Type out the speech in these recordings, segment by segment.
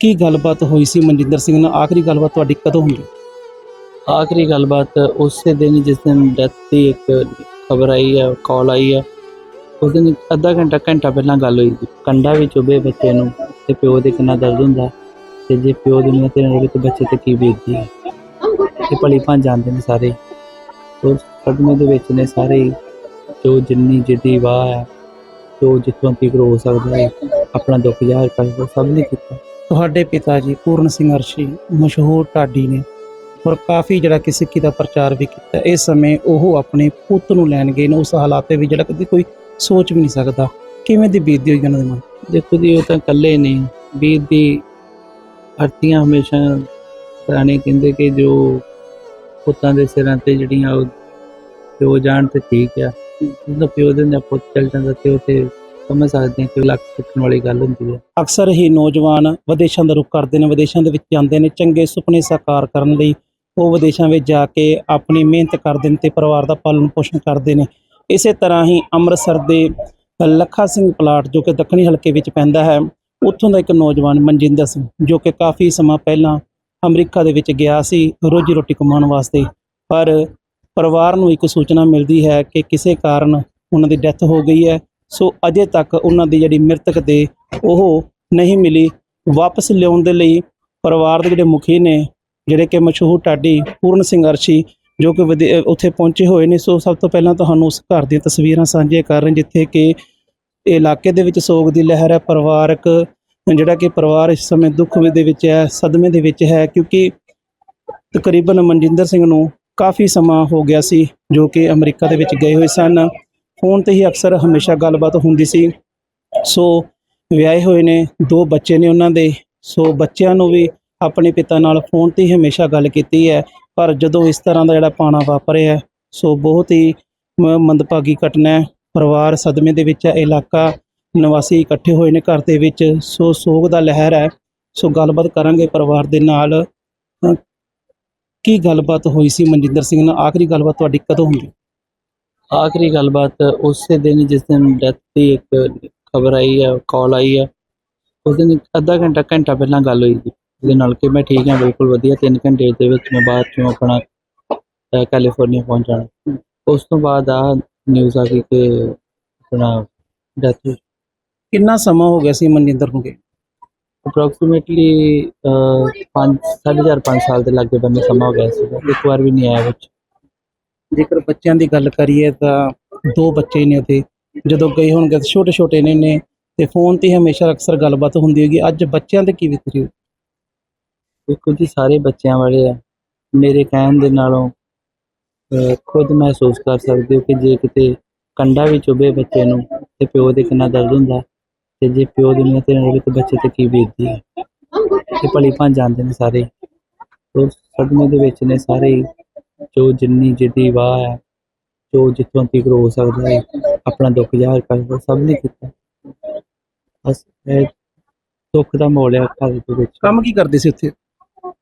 ਕੀ ਗੱਲਬਾਤ ਹੋਈ ਸੀ ਮਨਜਿੰਦਰ ਸਿੰਘ ਨਾਲ? ਆਖਰੀ ਗੱਲਬਾਤ ਤੁਹਾਡੀ ਕਦੋਂ ਹੋਈ? ਆਖਰੀ ਗੱਲਬਾਤ ਉਸੇ ਦਿਨ ਜਿਸ ਦਿਨ ਡੈਥ ਦੀ ਇੱਕ ਖਬਰ ਆਈ ਹੈ ਕਾਲ ਆਈ ਹੈ ਉਸ ਦਿਨ ਅੱਧਾ ਘੰਟਾ ਘੰਟਾ ਪਹਿਲਾਂ ਗੱਲ ਹੋਈ ਸੀ। ਕੰਡਾ ਵੀ ਚੁਭੇ ਬੱਚੇ ਨੂੰ ਤੇ ਪਿਓ ਦੇ ਕਿੰਨਾ ਦਰਦ ਹੁੰਦਾ ਤੇ ਜੇ ਪਿਓ ਦੁਨੀਆ ਤੇ ਰਹੇ ਤੇ ਬੱਚੇ ਤੇ ਕੀ ਬੀਤਦੀ ਹੈ ਤੇ ਭਲੀ ਭਾਂ ਜਾਂਦੇ ਨੇ ਸਾਰੇ। ਉਸ ਸਦਮੇ ਦੇ ਵਿੱਚ ਨੇ ਸਾਰੇ ਜੋ ਜਿੰਨੀ ਜਿੱਦੀ ਵਾਹ ਹੈ, ਜੋ ਜਿੱਥੋਂ ਤੱਕ ਹੋ ਸਕਦਾ ਹੈ, ਆਪਣਾ ਦੁੱਖ ਜ਼ਾਹਿਰ ਕਰਦਾ ਸਭ ਨੇ ਕੀਤਾ। ਤੁਹਾਡੇ ਪਿਤਾ ਜੀ ਪੂਰਨ ਸਿੰਘ ਅਰਸ਼ੀ ਮਸ਼ਹੂਰ ਢਾਡੀ ਨੇ ਔਰ ਕਾਫੀ ਜਿਹੜਾ ਕਿ ਸਿੱਖੀ ਦਾ ਪ੍ਰਚਾਰ ਵੀ ਕੀਤਾ। ਇਸ ਸਮੇਂ ਉਹ ਆਪਣੇ ਪੁੱਤ ਨੂੰ ਲੈਣ ਗਏ ਨੇ, ਉਸ ਹਾਲਾਤੇ ਵਿੱਚ ਜਿਹੜਾ ਕਦੀ ਕੋਈ ਸੋਚ ਵੀ ਨਹੀਂ ਸਕਦਾ। ਕਿਵੇਂ ਦੀ ਬੀਤਦੀ ਹੋਈ ਉਹਨਾਂ ਦੇ ਮਨ? ਦੇਖੋ ਜੀ, ਉਹ ਤਾਂ ਇਕੱਲੇ ਨੇ। ਵੀਰ ਦੀ ਅਰਤੀਆਂ ਹਮੇਸ਼ਾ ਪੁਰਾਣੇ ਕਹਿੰਦੇ ਕਿ ਜੋ ਪੁੱਤਾਂ ਦੇ ਸਿਰਾਂ ਤੇ ਜਿਹੜੀਆਂ ਉਹ ਪਿਓ ਜਾਣ ਤੇ ਠੀਕ ਆ। ਜਦੋਂ ਪਿਓ ਦੇ ਨਾਲ ਪੁੱਤ ਚੱਲ ਜਾਂਦਾ ਤੇ ਉਹ ਤੇ ਸਮਝ ਸਕਦੇ ਹਾਂ ਕਿ ਲੱਕ ਟੁੱਟਣ ਵਾਲੀ ਗੱਲ ਹੁੰਦੀ ਹੈ। ਅਕਸਰ ਹੀ ਨੌਜਵਾਨ ਵਿਦੇਸ਼ਾਂ ਦਾ ਰੁਖ ਕਰਦੇ ਨੇ, ਵਿਦੇਸ਼ਾਂ ਦੇ ਵਿੱਚ ਜਾਂਦੇ ਨੇ, ਚੰਗੇ ਸੁਪਨੇ ਸਾਕਾਰ ਕਰਨ ਲਈ ਉਹ ਵਿਦੇਸ਼ਾਂ ਵਿੱਚ ਜਾ ਕੇ ਆਪਣੀ ਮਿਹਨਤ ਕਰਦੇ ਨੇ ਤੇ ਪਰਿਵਾਰ ਦਾ ਪਾਲਣ ਪੋਸ਼ਣ ਕਰਦੇ ਨੇ। ਇਸੇ ਤਰ੍ਹਾਂ ਹੀ ਅੰਮ੍ਰਿਤਸਰ ਦੇ ਲੱਖਾ ਸਿੰਘ ਪਲਾਟ ਜੋ ਕਿ ਦੱਖਣੀ ਹਲਕੇ ਵਿੱਚ ਪੈਂਦਾ ਹੈ, ਉੱਥੋਂ ਦਾ ਇੱਕ ਨੌਜਵਾਨ ਮਨਜਿੰਦਰ ਸਿੰਘ ਜੋ ਕਿ ਕਾਫੀ ਸਮਾਂ ਪਹਿਲਾਂ ਅਮਰੀਕਾ ਦੇ ਵਿੱਚ ਗਿਆ ਸੀ, ਰੋਜੀ ਰੋਟੀ ਕਮਾਉਣ ਵਾਸਤੇ। ਪਰ ਪਰਿਵਾਰ ਨੂੰ ਇੱਕ ਸੂਚਨਾ ਮਿਲਦੀ ਹੈ ਕਿ ਕਿਸੇ ਕਾਰਨ ਉਹਨਾਂ ਦੀ ਡੈਥ ਹੋ ਗਈ ਹੈ। ਸੋ ਅਜੇ ਤੱਕ ਉਹਨਾਂ ਦੀ ਜਿਹੜੀ ਮ੍ਰਿਤਕ ਦੇ ਉਹ ਨਹੀਂ ਮਿਲੀ। ਵਾਪਸ ਲਿਆਉਣ ਦੇ ਲਈ ਪਰਿਵਾਰ ਦੇ ਜਿਹੜੇ ਮੁਖੀ ਨੇ, ਜਿਹੜੇ ਕਿ ਮਸ਼ਹੂਰ ਢਾਡੀ ਪੂਰਨ ਸਿੰਘ ਅਰਸ਼ੀ ਜੋ ਕਿ ਵਿਦੇ- ਉੱਥੇ ਪਹੁੰਚੇ ਹੋਏ ਨੇ। ਸੋ ਸਭ ਤੋਂ ਪਹਿਲਾਂ ਤੁਹਾਨੂੰ ਉਸ ਘਰ ਦੀਆਂ ਤਸਵੀਰਾਂ ਸਾਂਝੀਆਂ ਕਰ ਰਹੇ ਜਿੱਥੇ ਕਿ ਇਹ ਇਲਾਕੇ ਦੇ ਵਿੱਚ ਸੋਗ ਦੀ ਲਹਿਰ ਹੈ। ਪਰਿਵਾਰਕ, ਜਿਹੜਾ ਕਿ ਪਰਿਵਾਰ ਇਸ ਸਮੇਂ ਦੁੱਖ ਦੇ ਵਿੱਚ ਹੈ, ਸਦਮੇ ਦੇ ਵਿੱਚ ਹੈ, ਕਿਉਂਕਿ ਤਕਰੀਬਨ ਮਨਜਿੰਦਰ ਸਿੰਘ ਨੂੰ ਕਾਫੀ ਸਮਾਂ ਹੋ ਗਿਆ ਸੀ, ਜੋ ਕਿ ਅਮਰੀਕਾ ਦੇ ਵਿੱਚ ਗਏ ਹੋਏ ਸਨ। ਫੋਨ ਤੇ ਹੀ ਅਕਸਰ ਹਮੇਸ਼ਾ ਗੱਲਬਾਤ ਹੁੰਦੀ ਸੀ। ਸੋ ਵਿਆਹੇ ਹੋਏ ਨੇ, ਦੋ ਬੱਚੇ ਨੇ ਉਹਨਾਂ ਦੇ। ਸੋ ਬੱਚਿਆਂ ਨੂੰ ਵੀ ਆਪਣੇ ਪਿਤਾ ਨਾਲ ਫੋਨ ਤੇ ਹੀ ਹਮੇਸ਼ਾ ਗੱਲ ਕੀਤੀ ਹੈ। ਪਰ ਜਦੋਂ ਇਸ ਤਰ੍ਹਾਂ ਦਾ ਜਿਹੜਾ ਪਾਣਾ ਵਾਪਰਿਆ ਸੋ ਬਹੁਤ ਹੀ ਮੰਦਭਾਗੀ ਘਟਨਾ ਹੈ। ਪਰਿਵਾਰ ਸਦਮੇ ਦੇ ਵਿੱਚ ਹੈ, ਇਲਾਕਾ ਨਿਵਾਸੀ ਇਕੱਠੇ ਹੋਏ ਨੇ ਘਰ ਦੇ ਵਿੱਚ। ਸੋ ਸੋਗ ਦਾ ਲਹਿਰ ਹੈ। ਸੋ ਗੱਲਬਾਤ ਕਰਾਂਗੇ ਪਰਿਵਾਰ ਦੇ ਨਾਲ। ਕੀ ਗੱਲਬਾਤ ਹੋਈ ਸੀ ਮਨਜਿੰਦਰ ਸਿੰਘ ਨਾਲ? ਆਖਰੀ ਗੱਲਬਾਤ ਤੁਹਾਡੀ ਕਦੋਂ ਹੁੰਦੀ? ਆਖਰੀ ਗੱਲਬਾਤ ਉਸੇ ਦਿਨ ਜਿਸ ਦਿਨ ਡੈਥ ਦੀ ਇੱਕ ਖਬਰ ਆਈ ਆ ਕਾਲ ਆਈ ਆ ਉਸ ਦਿਨ ਅੱਧਾ ਘੰਟਾ ਘੰਟਾ ਪਹਿਲਾਂ ਗੱਲ ਹੋਈ ਸੀ। ਜਿਹਦੇ ਨਾਲ ਕਿ ਮੈਂ ਠੀਕ ਹਾਂ ਬਿਲਕੁਲ ਵਧੀਆ 3 ਘੰਟੇ ਦੇ ਵਿੱਚ ਮੈਂ ਬਾਅਦ ਚੋਂ ਆਪਣਾ ਕੈਲੀਫੋਰਨੀਆ ਪਹੁੰਚ ਜਾਣਾ। ਉਸ ਤੋਂ ਬਾਅਦ ਆ ਨਿਊਜ਼ ਆ ਗਈ ਕਿ ਆਪਣਾ ਡੈਥ ਕਿੰਨਾ ਸਮਾਂ ਹੋ ਗਿਆ ਸੀ ਮਨਜਿੰਦਰ ਨੂੰ ਗਏ ਅਪਰੋਕਸੀਮੇਟਲੀ 5 4.5 5 ਸਾਲ ਦੇ ਲੱਗੇ ਬੰਨੇ ਸਮਾਂ ਹੋ ਗਿਆ ਸੀ। ਇੱਕ ਵਾਰ ਵੀ ਨਹੀਂ ਆਇਆ ਵਿੱਚ। ਜੇਕਰ ਬੱਚਿਆਂ ਦੀ ਗੱਲ ਕਰੀਏ ਤਾਂ ਦੋ ਬੱਚੇ ਨੇ ਉਹਦੇ ਜਦੋਂ ਗਏ ਹੋਣਗੇ ਤਾਂ ਛੋਟੇ ਛੋਟੇ ਨੇ ਨੇ ਤੇ ਫੋਨ ਤੇ ਹਮੇਸ਼ਾ ਅਕਸਰ ਗੱਲਬਾਤ ਹੁੰਦੀ ਹੋਗੀ ਅੱਜ ਬੱਚਿਆਂ ਤੇ ਕੀ ਵਿਤਰੀ ਦੇਖੋ ਜੀ ਸਾਰੇ ਬੱਚਿਆਂ ਵਾਲੇ ਆ। ਮੇਰੇ ਕਹਿਣ ਦੇ ਨਾਲੋਂ ਅਹ, ਖੁਦ ਮਹਿਸੂਸ ਕਰ ਸਕਦੇ ਹੋ ਕਿ ਜੇ ਕਿਤੇ ਕੰਡਾ ਵੀ ਚੁਭੇ ਬੱਚੇ ਨੂੰ ਤੇ ਪਿਓ ਦੇ ਕਿੰਨਾ ਦਰਦ ਹੁੰਦਾ ਤੇ ਜੇ ਪਿਓ ਦੁਨੀਆ ਤੇ ਨਾ ਰਹੇ ਤੇ ਬੱਚੇ ਤੇ ਕੀ ਬੀਤਦੀ ਹੈ? ਤੇ ਭਲੀ ਭਾਂ ਜਾਂਦੇ ਨੇ ਸਾਰੇ। ਉਸ ਸਦਮੇ ਦੇ ਵਿੱਚ ਨੇ ਸਾਰੇ ਹੀ, ਜੋ ਜਿੰਨੀ ਜਿੱਦੀ ਵਾਹ ਹੈ ਜੋ ਜਿੱਥੋਂ ਤੱਕ ਹੋ ਸਕਦਾ ਹੈ ਆਪਣਾ ਦੁੱਖ ਜ਼ਾਹਿਰ ਕਰਦਾ ਸਭ ਨੇ ਕੀਤਾ। ਬਸ ਇਹ ਦੁੱਖ ਦਾ ਮੋਲ ਹੈ ਘਰ ਦੇ ਵਿੱਚ। ਕੰਮ ਕੀ ਕਰਦੇ ਸੀ ਉੱਥੇ?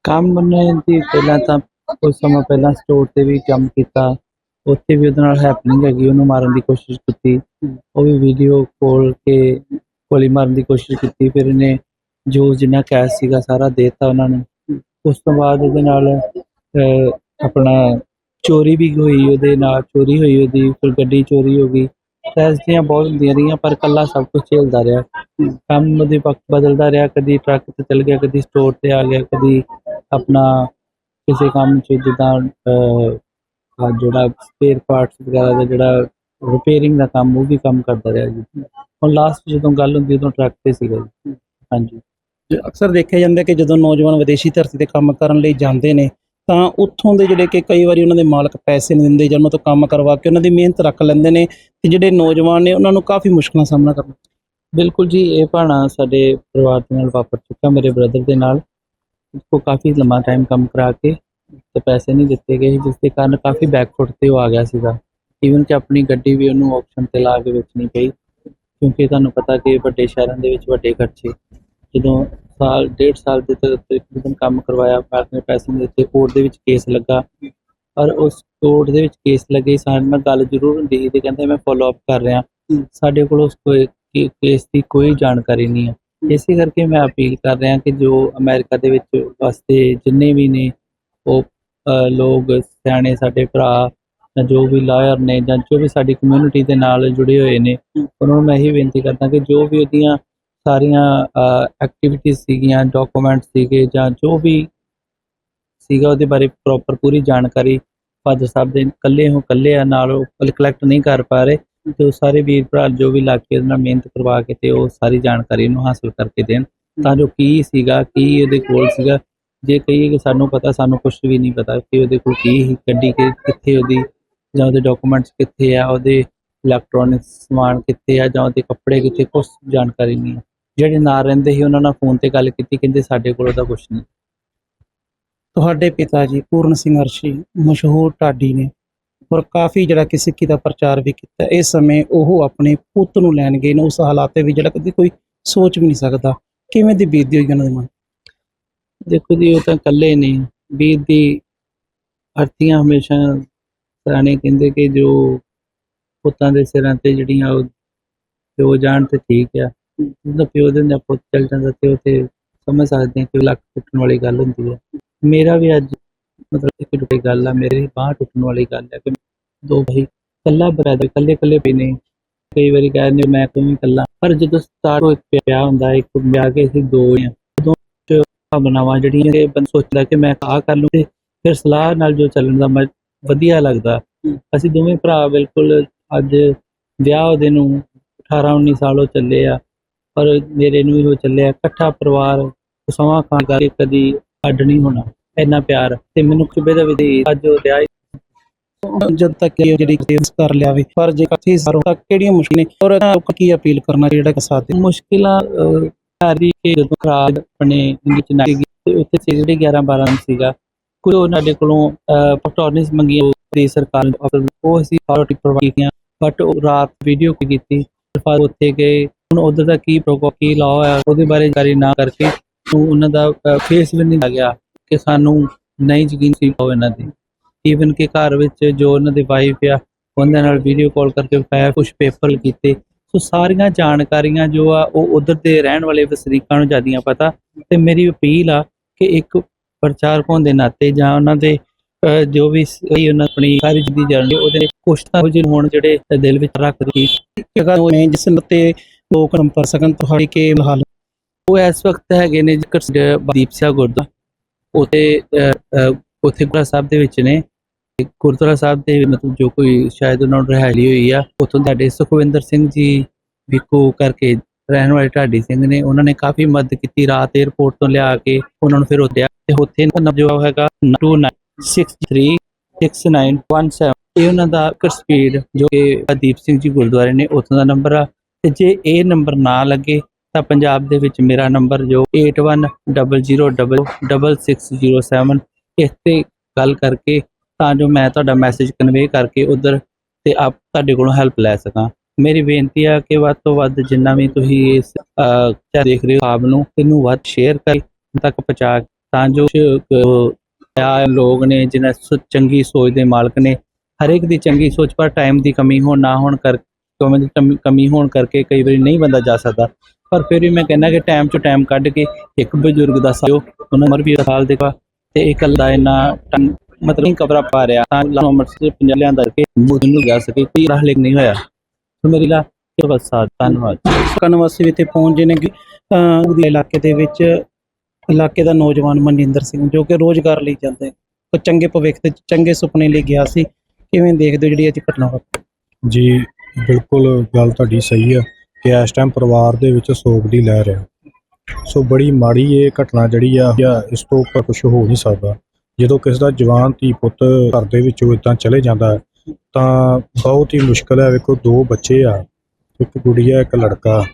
ਕੰਮ ਮੰਨੇ ਦੀ ਪਹਿਲਾਂ ਤਾਂ ਕੁਝ ਸਮਾਂ ਪਹਿਲਾਂ ਸਟੋਰ ਤੇ ਵੀ ਕੰਮ ਕੀਤਾ। ਉੱਥੇ ਵੀ ਉਹਦੇ ਨਾਲ ਹੈਪਨਿੰਗ ਹੈਗੀ ਉਹਨੂੰ ਮਾਰਨ ਦੀ ਕੋਸ਼ਿਸ਼ ਕੀਤੀ। ਉਹ ਵੀ ਵੀਡੀਓ ਕੋਲ ਕੇ ਗੋਲੀ ਮਾਰਨ ਦੀ ਕੋਸ਼ਿਸ਼ ਕੀਤੀ। ਫਿਰ ਇਹਨੇ ਜੋ ਜਿੰਨਾ ਕੈਸ਼ ਸੀਗਾ ਸਾਰਾ ਦੇਤਾ ਉਹਨਾਂ ਨੂੰ। ਉਸ ਤੋਂ ਬਾਅਦ ਉਹਦੇ ਨਾਲ ਆਪਣਾ ਚੋਰੀ ਵੀ ਹੋਈ ਉਹਦੇ ਨਾਲ, ਚੋਰੀ ਹੋਈ ਉਹਦੀ, ਫਿਰ ਗੱਡੀ ਚੋਰੀ ਹੋ ਗਈ। ਟ੍ਰੈਜਡੀਆਂ ਬਹੁਤ ਹੁੰਦੀਆਂ ਰਹੀਆਂ, ਪਰ ਕੱਲਾ ਸਭ ਕੁਝ ਝੇਲਦਾ ਰਿਹਾ। ਕੰਮ ਦੇ ਵਕਤ ਬਦਲਦਾ ਰਿਹਾ, ਕਦੀ ਟਰੱਕ ਤੇ ਚੱਲ ਗਿਆ, ਕਦੀ ਸਟੋਰ ਤੇ ਆ ਗਿਆ, ਕਦੀ ਆਪਣਾ ਕਿਸੇ ਕੰਮ 'ਚ ਜਿੱਦਾਂ ਜਿਹੜਾ ਸਪੇਅਰ ਪਾਰਟਸ ਵਗੈਰਾ ਦਾ ਜਿਹੜਾ ਰਿਪੇਅਰਿੰਗ ਦਾ ਕੰਮ, ਉਹ ਵੀ ਕੰਮ ਕਰਦਾ ਰਿਹਾ ਜੀ। ਹੁਣ ਲਾਸਟ ਜਦੋਂ ਗੱਲ ਹੁੰਦੀ, ਉਦੋਂ ਟਰੱਕ ਤੇ ਸੀਗਾ ਜੀ। ਹਾਂਜੀ। ਅਕਸਰ ਦੇਖਿਆ ਜਾਂਦਾ ਕਿ ਜਦੋਂ ਨੌਜਵਾਨ ਵਿਦੇਸ਼ੀ ਧਰਤੀ ਤੇ ਕੰਮ ਕਰਨ ਲਈ ਜਾਂਦੇ ਨੇ ਤਾਂ ਉੱਥੋਂ ਦੇ ਜਿਹੜੇ ਕਿ ਕਈ ਵਾਰੀ ਉਹਨਾਂ ਦੇ ਮਾਲਕ ਪੈਸੇ ਨਹੀਂ ਦਿੰਦੇ, ਜਾਂ ਉਹਨਾਂ ਤੋਂ ਕੰਮ ਕਰਵਾ ਕੇ ਉਹਨਾਂ ਦੀ ਮਿਹਨਤ ਰੱਖ ਲੈਂਦੇ ਨੇ ਤੇ ਜਿਹੜੇ ਨੌਜਵਾਨ ਨੇ ਉਹਨਾਂ ਨੂੰ ਕਾਫੀ ਮੁਸ਼ਕਲਾਂ ਦਾ ਸਾਹਮਣਾ ਕਰਨਾ। ਬਿਲਕੁਲ ਜੀ, ਇਹ ਭਾਣਾ ਸਾਡੇ ਪਰਿਵਾਰ ਦੇ ਨਾਲ ਵਾਪਰ ਚੁੱਕਾ ਮੇਰੇ ਬ੍ਰਦਰ ਦੇ ਨਾਲ। ਉਸਕੋ ਕਾਫੀ ਲੰਮਾ ਟਾਈਮ ਕੰਮ ਕਰਾ ਕੇ, ਤੇ ਪੈਸੇ ਨਹੀਂ ਦਿੱਤੇ ਗਏ ਜਿਸ ਦੇ ਕਾਰਨ ਕਾਫੀ ਬੈਕਫੁੱਟ ਤੇ ਉਹ ਆ ਗਿਆ ਸੀਗਾ। ਈਵਨ ਕਿ ਆਪਣੀ ਗੱਡੀ ਵੀ ਉਹਨੂੰ ਆਪਸ਼ਨ ਤੇ ਲਾ ਕੇ ਵੇਚਣੀ ਪਈ, ਕਿਉਂਕਿ ਤੁਹਾਨੂੰ ਪਤਾ ਕਿ ਵੱਡੇ ਸ਼ਹਿਰਾਂ ਦੇ ਵਿੱਚ ਵੱਡੇ ਖਰਚੇ, ਜਦੋਂ ਸਾਲ, ਡੇਢ ਸਾਲ ਦੇ ਤਕਰੀਬਨ ਕੰਮ ਕਰਵਾਇਆ ਪਰ ਨੇ ਪੈਸੇ ਨਹੀਂ ਦਿੱਤੇ, ਕੋਰਟ ਦੇ ਵਿੱਚ ਕੇਸ ਲੱਗਾ। ਔਰ ਉਸ ਕੋਰਟ ਦੇ ਵਿੱਚ ਕੇਸ ਲੱਗੇ ਸਾਡੇ ਨਾਲ ਗੱਲ ਜ਼ਰੂਰ ਹੁੰਦੀ ਸੀ, ਤੇ ਕਹਿੰਦੇ ਮੈਂ ਫੋਲੋ ਅਪ ਕਰ ਰਿਹਾ। ਸਾਡੇ ਕੋਲ ਉਸ ਕੋਈ ਕੇਸ ਦੀ ਕੋਈ ਜਾਣਕਾਰੀ ਨਹੀਂ ਹੈ। ਇਸੇ ਕਰਕੇ ਮੈਂ ਅਪੀਲ ਕਰ ਰਿਹਾ ਕਿ ਜੋ ਅਮਰੀਕਾ ਦੇ ਵਿੱਚ ਵਸਦੇ ਜਿੰਨੇ ਵੀ ਨੇ, ਉਹ ਲੋਕ, ਸਿਆਣੇ ਸਾਡੇ ਭਰਾ ਜਾਂ ਜੋ ਵੀ ਲਾਇਰ ਨੇ ਜਾਂ ਜੋ ਵੀ ਸਾਡੀ ਕਮਿਊਨਿਟੀ ਦੇ ਨਾਲ ਜੁੜੇ ਹੋਏ ਨੇ, ਉਹਨਾਂ ਨੂੰ ਮੈਂ ਇਹੀ ਬੇਨਤੀ ਕਰਦਾ ਕਿ ਜੋ ਵੀ ਉਹਦੀਆਂ ਸਾਰੀਆਂ ਐਕਟੀਵਿਟੀਜ਼ ਸੀਗੀਆਂ ਡਾਕੂਮੈਂਟ ਸੀਗੇ ਜਾਂ ਜੋ ਵੀ ਸੀਗਾ ਉਹਦੇ ਬਾਰੇ ਪ੍ਰੋਪਰ ਪੂਰੀ ਜਾਣਕਾਰੀ ਫਾਦਰ ਸਾਹਿਬ ਦੇ ਇਕੱਲੇ ਹੋ ਇਕੱਲੇ ਆ, ਨਾਲ ਉਹ ਕਲੈਕਟ ਨਹੀਂ ਕਰ ਪਾ ਰਹੇ ਤੇ ਉਹ ਸਾਰੇ ਵੀਰ ਭਰਾ ਜੋ ਵੀ ਲੱਗ ਕੇ ਉਹਦੇ ਨਾਲ ਮਿਹਨਤ ਕਰਵਾ ਕੇ ਤੇ ਉਹ ਸਾਰੀ ਜਾਣਕਾਰੀ ਨੂੰ ਹਾਸਲ ਕਰਕੇ ਦੇਣ। ਤਾਂ ਜੋ ਕੀ ਸੀਗਾ, ਕੀ ਉਹਦੇ ਕੋਲ ਸੀਗਾ, ਜੇ ਕਹੀਏ ਕਿ ਸਾਨੂੰ ਪਤਾ, ਸਾਨੂੰ ਕੁਝ ਵੀ ਨਹੀਂ ਪਤਾ ਕਿ ਉਹਦੇ ਕੋਲ ਕੀ ਸੀ, ਗੱਡੀ ਕਿੱਥੇ ਉਹਦੀ ਜਾਂ ਉਹਦੇ ਡਾਕੂਮੈਂਟਸ ਕਿੱਥੇ ਆ, ਉਹਦੇ ਇਲੈਕਟ੍ਰੋਨਿਕ ਸਮਾਨ ਕਿੱਥੇ ਆ ਜਾਂ ਉਹਦੇ ਕੱਪੜੇ ਕਿੱਥੇ ਕੁਝ ਜਾਣਕਾਰੀ ਨਹੀਂ ਜਿਹੜੇ ਨਾਲ ਰਹਿੰਦੇ ਸੀ ਉਹਨਾਂ ਨਾਲ ਫੋਨ ਤੇ ਗੱਲ ਕੀਤੀ ਕਹਿੰਦੇ ਸਾਡੇ ਕੋਲ ਉਹਦਾ ਕੁਝ ਨਹੀਂ। ਤੁਹਾਡੇ ਪਿਤਾ ਜੀ ਪੂਰਨ ਸਿੰਘ ਅਰਸ਼ੀ ਮਸ਼ਹੂਰ ਢਾਡੀ ਨੇ ਔਰ ਕਾਫੀ ਜਿਹੜਾ ਕਿ ਸਿੱਖੀ ਦਾ ਪ੍ਰਚਾਰ ਵੀ ਕੀਤਾ ਇਸ ਸਮੇਂ ਉਹ ਆਪਣੇ ਪੁੱਤ ਨੂੰ ਲੈਣ ਗਏ ਨੇ ਉਸ ਹਾਲਾਤ ਵੀ ਜਿਹੜਾ ਕਦੀ ਕੋਈ ਸੋਚ ਵੀ ਨਹੀਂ ਸਕਦਾ। ਕਿਵੇਂ ਦੀ ਬੀਤਦੀ ਹੋਈ ਉਹਨਾਂ ਦੇ ਮਨ? ਦੇਖੋ ਜੀ ਉਹ ਤਾਂ ਇਕੱਲੇ ਨੇ। ਵੀਰ ਦੀ ਅਰਥੀਆਂ ਹਮੇਸ਼ਾ ਸਿਆਣੇ ਕਹਿੰਦੇ ਕਿ ਜੋ ਪੁੱਤਾਂ ਦੇ ਸਿਰਾਂ ਤੇ ਜਿਹੜੀਆਂ ਉਹ ਪਿਓ ਜਾਣ ਤੇ ਠੀਕ ਆ। ਜਦੋਂ ਪਿਓ ਦੇ ਨਾਲ ਪੁੱਤ ਚੱਲ ਜਾਂਦਾ ਤੇ ਉਹ ਸਮਝ ਸਕਦੇ ਹਾਂ ਕਿ ਲੱਕ ਟੁੱਟਣ ਵਾਲੀ ਗੱਲ ਹੁੰਦੀ ਹੈ ਮੇਰਾ ਵੀ ਅੱਜ ਮਤਲਬ ਇੱਕ ਟੁੱਟੀ ਗੱਲ ਆ, ਮੇਰੀ ਬਾਂਹ ਟੁੱਟਣ ਵਾਲੀ ਗੱਲ ਹੈ ਕਿ ਦੋ ਭਾਈ ਕੱਲਾ ਬਰਾਦਰ ਇਕੱਲੇ ਇਕੱਲੇ ਪਏ ਨੇ ਕਈ ਵਾਰੀ ਕਹਿੰਦੇ ਮੈਂ ਕੋਈ ਇਕੱਲਾ। ਪਰ ਜਦੋਂ ਸਟਾਰਟ ਹੋ ਪਿਆ ਹੁੰਦਾ, ਇੱਕ ਵਿਆਹ ਕੇ ਅਸੀਂ ਦੋ ਆ। ਉਦੋਂ ਭਾਵਨਾਵਾਂ ਜਿਹੜੀਆਂ ਕਿ ਬੰਦ ਸੋਚਦਾ ਕਿ ਮੈਂ ਆਹ ਕਰ ਲੂੰ ਤੇ ਫਿਰ ਸਲਾਹ ਨਾਲ ਜੋ ਚੱਲਣ ਦਾ ਮ- ਵਧੀਆ ਲੱਗਦਾ। ਅਸੀਂ ਦੋਵੇਂ ਭਰਾ ਬਿਲਕੁਲ ਅੱਜ ਵਿਆਹ ਉਹਦੇ ਨੂੰ 18 19 ਸਾਲ ਹੋ ਚੱਲੇ ਆ। ਪਰ ਮੇਰੇ ਨੂੰ ਵੀ ਚੱਲਿਆ, ਇਕੱਠਾ ਪਰਿਵਾਰ ਸਮਾਂ ਖਾਣ ਕਰਕੇ ਕਦੀ ਅੱਡ ਨਹੀਂ ਹੋਣਾ, ਇੰਨਾ ਪਿਆਰ ਤੇ ਮੈਨੂੰ ਕਿਬੇ ਦਾ ਵੀ ਅੱਜ ਉਹ ਰਿਹਾ ਜਦ ਤੱਕ ਇਹ ਜਿਹੜੀ ਕੇਸ ਕਰ ਲਿਆਵੇ ਪਰ ਜੇ ਕਾਫੀ ਸਾਰੋਂ, ਤੱਕ ਕਿਹੜੀਆਂ ਮੁਸ਼ਕਿਲਾਂ ਨੇ ਔਰ ਲੋਕਾਂ ਕੀ ਅਪੀਲ ਕਰਨਾ ਜਿਹੜਾ ਕਿ ਸਾਥ ਮੁਸ਼ਕਿਲਾਂ ਸਾਰੀ ਕਿ ਜਦੋਂ ਖਰਾਬ ਆਪਣੇ ਵਿੱਚ ਨਾ ਗਈ ਤੇ ਉੱਥੇ ਸੀ 11 12 ਸੀਗਾ। ਕੋਈ ਉਹਨਾਂ ਦੇ ਕੋਲੋਂ ਪਟੋਰਨਿਸ ਮੰਗੀ ਤੇ ਸਰਕਾਰ ਨੇ ਉਹ ਅਸੀਂ ਫਾਰਟੀ ਪ੍ਰੋਵਾਈਡ ਕੀਤੀਆਂ, ਬਟ ਰਾਤ ਵੀਡੀਓ ਕੀਤੀ। ਫਿਰ ਉੱਥੇ ਗਏ। ਹੁਣ ਉਧਰ ਦਾ ਕੀ ਪ੍ਰੋਕੋ, ਕੀ ਲਾ ਹੋਇਆ ਉਹਦੇ ਬਾਰੇ ਜਾਰੀ ਨਾ ਕਰਕੇ ਉਹਨਾਂ ਦਾ ਫੇਸ ਵੀ ਨਹੀਂ ਲੱਗਿਆ ਕਿ ਸਾਨੂੰ ਨਹੀਂ ਯਕੀਨ ਸੀ ਪਾਉ ਇਹਨਾਂ ਦੀ ਈਵਨ ਕਿ ਘਰ ਵਿੱਚ ਜੋ ਉਹਨਾਂ ਦੀ ਵਾਈਫ ਆ, ਉਹਨਾਂ ਨਾਲ ਵੀਡੀਓ ਕਾਲ ਕਰਕੇ ਵਿਖਾਇਆ ਕੁਝ ਪੇਪਰ ਕੀਤੇ। ਸੋ ਸਾਰੀਆਂ ਜਾਣਕਾਰੀਆਂ ਜੋ ਆ, ਉਹ ਉਧਰ ਦੇ ਰਹਿਣ ਵਾਲੇ ਵਸਨੀਕਾਂ ਨੂੰ ਜਿਆਦੀਆਂ ਪਤਾ। ਤੇ ਮੇਰੀ ਅਪੀਲ ਆ ਕਿ ਇੱਕ ਪ੍ਰਚਾਰ ਹੋਣ ਦੇ ਨਾਤੇ ਜਾਂ ਉਹਨਾਂ ਦੇ ਜੋ ਵੀ ਸਹੀ ਉਹਨਾਂ ਆਪਣੀ ਸਾਰੀ ਜਿੱਦੀ ਜਾਣਦੇ ਉਹਦੇ ਕੁਛ ਤਾਂ ਹੋਣ ਜਿਹੜੇ ਦਿਲ ਵਿੱਚ ਰੱਖਦੇ ਕਿ ਜਗ੍ਹਾ ਉਹ ਜਿਸ ਤੇ ਲੋਕ ਸੰਪਰਕ ਸਕਣ ਤੁਹਾਡੀ ਕੇ ਹਾਲ ਉਹ ਇਸ ਵਕਤ ਹੈਗੇ ਨੇ ਦੀਪ ਸਿੰਘ ਗੁਰਦਾ ਉਤੇ ਉਥੇ ਗੁਰਦੁਆਰਾ ਸਾਹਿਬ ਦੇ ਵਿੱਚ ਨੇ। ਗੁਰਦੁਆਰਾ ਸਾਹਿਬ ਦੇ ਮਤਲਬ ਜੋ ਕੋਈ ਸ਼ਾਇਦ ਉਹਨਾਂ ਨੂੰ ਰਹਿਲੀ ਹੋਈ ਆ, ਉਥੋਂ ਸਾਡੇ ਸੁਖਵਿੰਦਰ ਸਿੰਘ ਜੀ ਵਿਕੂ ਕਰਕੇ ਰਹਿਣ ਵਾਲੇ ਢਾਡੀ ਸਿੰਘ ਨੇ, ਉਹਨਾਂ ਨੇ ਕਾਫੀ ਮਦਦ ਕੀਤੀ, ਰਾਤ 에ਅਰਪੋਰਟ ਤੋਂ ਲਿਆ ਕੇ ਉਹਨਾਂ ਨੂੰ ਫਿਰ ਉੱਤੇ ਤੇ ਉੱਥੇ ਨੰਬਰ ਜੋ ਹੈਗਾ 29636917 ਇਹ ਉਹਨਾਂ ਦਾ ਕਰ ਸਪੀਡ ਜੋ ਕਿ ਦੀਪ ਸਿੰਘ ਜੀ ਗੁਰਦੁਆਰੇ ਨੇ, ਉਥੋਂ ਦਾ ਨੰਬਰ ਆ। ਤੇ ਜੇ ਇਹ ਨੰਬਰ ਨਾ ਲੱਗੇ ਤਾਂ ਪੰਜਾਬ ਦੇ ਵਿੱਚ ਮੇਰਾ ਨੰਬਰ ਜੋ 8100006607 ਇਸ ਤੇ ਗੱਲ ਕਰਕੇ ਤਾਂ ਜੋ ਮੈਂ ਤੁਹਾਡਾ ਮੈਸੇਜ ਕਨਵੇ ਕਰਕੇ ਉਧਰ ਤੇ ਆਪ ਤੁਹਾਡੇ ਕੋਲੋਂ ਹੈਲਪ ਲੈ ਸਕਾਂ। ਮੇਰੀ ਬੇਨਤੀ ਆ ਕਿ ਵੱਧ ਤੋਂ ਵੱਧ ਜਿੰਨਾ ਵੀ ਤੁਸੀਂ ਇਸ ਦੇਖ ਰਹੇ ਹੋ ਆਪ ਨੂੰ, ਇਹਨੂੰ ਵੱਧ ਸ਼ੇਅਰ ਕਰ ਤੱਕ ਪਹੁੰਚਾ ਤਾਂ ਜੋ ਆ ਲੋਕ ਨੇ, ਜਿਨ੍ਹਾਂ ਸ- ਚੰਗੀ ਸੋਚ ਦੇ ਮਾਲਕ ਨੇ, ਹਰੇਕ ਦੀ ਚੰਗੀ ਸੋਚ ਪਰ ਟਾਈਮ ਦੀ ਕਮੀ ਹੋਣ ਨਾ ਹੋਣ ਕਰ ਕਮੀ ਦੀ ਕਮੀ- ਹੋਣ ਕਰਕੇ ਕਈ ਵਾਰੀ ਨਹੀਂ ਬੰਦਾ ਜਾ ਸਕਦਾ। ਪਰ ਫਿਰ ਵੀ ਮੈਂ ਕਹਿੰਦਾ ਕਿ ਟਾਈਮ ਚੋਂ ਟਾਈਮ ਕੱਢ ਕੇ ਇੱਕ ਬਜ਼ੁਰਗ ਦਾ ਸਾਥ ਉਹਨਾਂ ਉਮਰ ਵੀ ਸਾਲ ਦੇ ਤੇ ਇੱਕ ਦਾ ਇੰਨਾ ਮਤਲਬ ਨਹੀਂ ਕਬਰਾ ਪਾ ਰਿਹਾ। ਤਾਂ ਲਾਉ ਉਮਰ ਸੇ ਪੰਜਾਹ ਲਿਆਂਦਾ ਕੇ ਮੂਦ ਨੂੰ ਜਾ ਸਕੇ। ਕੋਈ ਰਾਹ ਲਿਖ ਨਹੀਂ ਹੋਇਆ। ਸੋ ਮੇਰੀ ਲਾ ਕਿ ਬਸ ਸਾਥ ਧੰਨਵਾਦ। ਕਰਨ ਵਾਸਤੇ ਵੀ ਇੱਥੇ ਪਹੁੰਚ ਜੇ ਨੇ ਕਿ ਅਹ, ਉਹਦੇ ਇਲਾਕੇ ਦੇ ਵਿੱਚ ਇਲਾਕੇ ਦਾ ਨੌਜਵਾਨ ਮਨਜਿੰਦਰ ਸਿੰਘ ਜੋ ਕਿ ਰੋਜ਼ਗਾਰ ਲਈ ਜਾਂਦਾ ਉਹ ਚੰਗੇ ਭਵਿੱਖ ਤੇ ਚੰਗੇ ਸੁਪਨੇ ਲਈ ਗਿਆ ਸੀ। ਕਿਵੇਂ ਦੇਖਦੇ ਹੋ ਜਿਹੜੀ ਅੱਜ ਘਟਨਾ ਵਾਪਰੀ? ਜੀ ਬਿਲਕੁਲ ਗੱਲ ਤੁਹਾਡੀ ਸਹੀ ਆ ਕਿ ਇਸ ਟਾਈਮ ਪਰਿਵਾਰ ਦੇ ਵਿੱਚ ਸੋਗ ਦੀ ਲਹਿਰ ਆ ਸੋ ਬੜੀ ਮਾੜੀ ਇਹ ਘਟਨਾ ਜਿਹੜੀ ਆ, ਜਾਂ ਇਸ ਤੋਂ ਉੱਪਰ ਕੁਝ ਹੋ ਨਹੀਂ ਸਕਦਾ। ਜਦੋਂ ਕਿਸੇ ਦਾ ਜਵਾਨ, ਧੀ ਪੁੱਤ ਘਰ ਦੇ ਵਿੱਚੋਂ ਇਦਾਂ ਚਲੇ ਜਾਂਦਾ, ਤਾਂ ਬਹੁਤ ਹੀ ਮੁਸ਼ਕਲ ਹੈ ਵੇਖੋ, ਦੋ ਬੱਚੇ ਆ, ਇੱਕ ਗੁੜੀਆ, ਇੱਕ ਲੜਕਾ।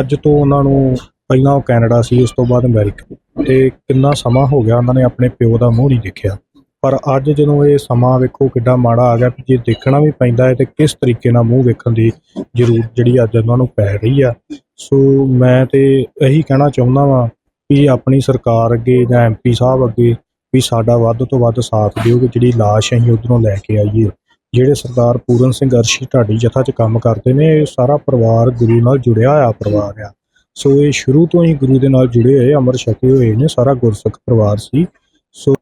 ਅੱਜ ਤੋਂ ਉਹਨਾਂ ਨੂੰ ਪਹਿਲਾਂ ਉਹ ਕੈਨੇਡਾ ਸੀ, ਉਸ ਤੋਂ ਬਾਅਦ ਅਮਰੀਕਾ। ਤੇ ਕਿੰਨਾ ਸਮਾਂ ਹੋ ਗਿਆ, ਉਹਨਾਂ ਨੇ ਆਪਣੇ ਪਿਓ ਦਾ ਮੂੰਹ ਨਹੀਂ ਦੇਖਿਆ। ਪਰ ਅੱਜ ਜਦੋਂ ਇਹ ਸਮਾਂ ਵੇਖੋ ਕਿੱਡਾ ਮਾੜਾ ਆ ਗਿਆ, ਜੇ ਦੇਖਣਾ ਵੀ ਪੈਂਦਾ ਹੈ ਤੇ ਕਿਸ ਤਰੀਕੇ ਨਾਲ ਮੂੰਹ ਵੇਖਣ ਦੀ ਜ਼ਰੂਰਤ ਜਿਹੜੀ ਅੱਜ ਉਹਨਾਂ ਨੂੰ ਪੈ ਰਹੀ ਆ। ਸੋ ਮੈਂ ਤੇ ਇਹੀ ਕਹਿਣਾ ਚਾਹੁੰਦਾ ਵਾਂ ਕਿ ਆਪਣੀ ਸਰਕਾਰ ਅੱਗੇ ਜਾਂ ਐਮਪੀ ਸਾਹਿਬ ਅੱਗੇ ਵੀ ਸਾਡਾ ਵੱਧ ਤੋਂ ਵੱਧ ਸਾਥ ਦਿਓ ਕਿ ਜਿਹੜੀ ਲਾਸ਼ ਅਸੀਂ ਉਧਰੋਂ ਲੈ ਕੇ ਆਈਏ। ਜਿਹੜੇ ਸਰਦਾਰ ਪੂਰਨ ਸਿੰਘ ਅਰਸ਼ੀ ਢਾਡੀ ਜਥਾ 'ਚ ਕੰਮ ਕਰਦੇ ਨੇ, ਇਹ ਸਾਰਾ ਪਰਿਵਾਰ ਗੁਰੂ ਨਾਲ ਜੁੜਿਆ ਹੋਇਆ ਪਰਿਵਾਰ ਆ। ਸੋ ਇਹ ਸ਼ੁਰੂ ਤੋਂ ਹੀ ਗੁਰੂ ਦੇ ਨਾਲ ਜੁੜੇ ਹੋਏ, ਅਮਰ ਛਕੇ ਹੋਏ ਨੇ, ਸਾਰਾ ਗੁਰਸਿੱਖ ਪਰਿਵਾਰ ਸੀ। ਸੋ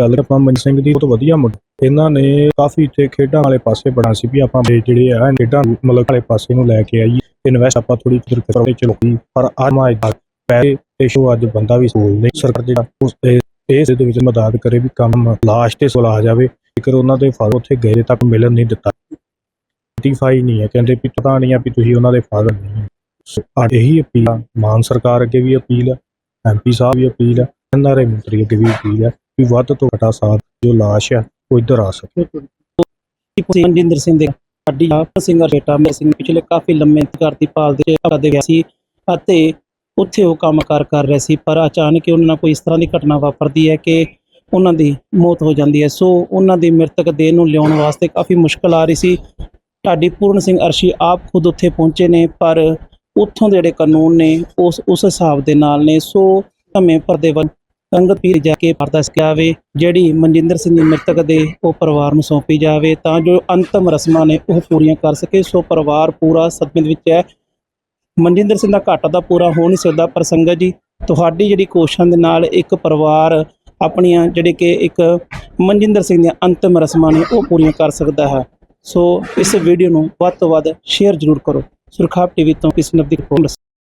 ਗੱਲ ਆਪਾਂ ਮਨ ਸਿੰਘ ਦੀ ਬਹੁਤ ਵਧੀਆ ਮੁੰਡਾ। ਇਹਨਾਂ ਨੇ ਕਾਫੀ ਇੱਥੇ ਖੇਡਾਂ ਵਾਲੇ ਪਾਸੇ ਬਣਾ ਸੀ ਵੀ ਆਪਾਂ ਜਿਹੜੇ ਆ ਖੇਡਾਂ ਮਤਲਬ ਵਾਲੇ ਪਾਸੇ ਨੂੰ ਲੈ ਕੇ ਆਈਏ। ਇਨਵੈਸਟ ਆਪਾਂ ਥੋੜੀ ਫਿਰ ਚ ਲੋਕੀ ਪਰ ਅੱਜ ਪੈਸੇ ਤੇ ਸ਼ੋ ਅੱਜ ਬੰਦਾ ਵੀ ਸੋਚ ਨਹੀਂ ਸਰਕਾਰ ਜਿਹੜਾ, ਉਸ ਇਸ ਇਸ ਦੇ ਵਿੱਚ ਮਦਦ ਕਰੇ ਵੀ ਕੰਮ ਲਾਸ਼ ਤੇ ਸੁਲਹ ਜਾਵੇ। ਜੇਕਰ ਉਹਨਾਂ ਦੇ ਫਾਦਰ ਉੱਥੇ ਗਏ ਤੱਕ ਮਿਲਣ ਨਹੀਂ ਦਿੱਤਾ। ਨੋਟੀਫਾਈ ਨਹੀਂ ਹੈ, ਕਹਿੰਦੇ ਵੀ ਪਤਾ ਨਹੀਂ ਆ ਵੀ ਤੁਸੀਂ ਉਹਨਾਂ ਦੇ ਫਾਦਰ ਨਹੀਂ ਹੋ। ਸੋ ਅੱਜ ਇਹੀ ਅਪੀਲ ਮਾਨ ਸਰਕਾਰ ਅੱਗੇ ਵੀ ਅਪੀਲ ਆ ਐਮਪੀ ਸਾਹਿਬ ਵੀ ਅਪੀਲ ਆ ਐਨਆਰਏ ਮੰਤਰੀ ਅੱਗੇ ਵੀ ਅਪੀਲ ਹੈ ਵੀ ਵੱਧ ਤੋਂ ਵੱਡਾ ਸਾਥ ਜੋ ਲਾਸ਼ ਆ ਉਹ ਇੱਧਰ ਆ ਸਕੇ। ਮਨਜਿੰਦਰ ਸਿੰਘ ਦੇ ਸਾਡੀ ਆਪ ਸਿੰਘ ਬੇਟਾ ਮੇਰੇ ਸਿੰਘ ਪਿਛਲੇ ਕਾਫੀ ਲੰਮੇ ਇੰਤਜ਼ਾਰ ਦੀ ਭਾਲ ਦੇ ਕਰਦੇ ਗਿਆ ਸੀ ਅਤੇ ਉੱਥੇ ਉਹ ਕੰਮ ਕਾਰ ਕਰ ਰਹੇ ਸੀ, ਪਰ ਅਚਾਨਕ ਹੀ ਉਹਨਾਂ ਨਾਲ ਕੋਈ ਇਸ ਤਰ੍ਹਾਂ ਦੀ ਘਟਨਾ ਵਾਪਰਦੀ ਹੈ ਕਿ ਉਹਨਾਂ ਦੀ ਮੌਤ ਹੋ ਜਾਂਦੀ ਹੈ। ਸੋ ਉਹਨਾਂ ਦੀ ਮ੍ਰਿਤਕ ਦੇਹ ਨੂੰ ਲਿਆਉਣ ਵਾਸਤੇ ਕਾਫੀ ਮੁਸ਼ਕਲ ਆ ਰਹੀ ਸੀ। ਢਾਡੀ ਪੂਰਨ ਸਿੰਘ ਅਰਸ਼ੀ ਆਪ ਖੁਦ ਉੱਥੇ ਪਹੁੰਚੇ ਨੇ, ਪਰ ਉੱਥੋਂ ਦੇ ਜਿਹੜੇ ਕਾਨੂੰਨ ਨੇ, ਉਸ ਉਸ ਹਿਸਾਬ ਦੇ ਨਾਲ ਨੇ। ਸੋ ਧਮੇ ਪਰਦੇ ਵੱਲ ਸੰਗਤ ਪੀਰ ਜਾ ਕੇ ਅਰਦਾਸ ਜਾਵੇ ਜਿਹੜੀ ਮਨਜਿੰਦਰ ਸਿੰਘ ਦੀ ਮ੍ਰਿਤਕ ਦੇ ਉਹ ਪਰਿਵਾਰ ਨੂੰ ਸੌਂਪੀ ਜਾਵੇ, ਤਾਂ ਜੋ ਅੰਤਮ ਰਸਮਾਂ ਨੇ ਉਹ ਪੂਰੀਆਂ ਕਰ ਸਕੇ। ਸੋ ਪਰਿਵਾਰ ਪੂਰਾ ਸਦਮੇ ਦੇ ਵਿੱਚ ਹੈ। ਮਨਜਿੰਦਰ ਸਿੰਘ ਦਾ ਘਾਟਾ ਦਾ ਪੂਰਾ ਹੋ ਨਹੀਂ ਸਕਦਾ, ਪਰ ਸੰਗਤ ਜੀ, ਤੁਹਾਡੀ ਜਿਹੜੀ ਕੋਸ਼ਿਸ਼ਾਂ ਦੇ ਨਾਲ ਇੱਕ ਪਰਿਵਾਰ ਆਪਣੀਆਂ ਜਿਹੜੇ ਕਿ ਇੱਕ ਮਨਜਿੰਦਰ ਸਿੰਘ ਦੀਆਂ ਅੰਤਮ ਰਸਮਾਂ ਨੇ ਉਹ ਪੂਰੀਆਂ ਕਰ ਸਕਦਾ ਹੈ। ਸੋ ਇਸ ਵੀਡੀਓ ਨੂੰ ਵੱਧ ਤੋਂ ਵੱਧ ਸ਼ੇਅਰ ਜ਼ਰੂਰ ਕਰੋ। ਸੁਰਖਾਬ ਟੀਵੀ ਤੋਂ ਕਿਸ ਦੀ ਰਿਪੋਰਟ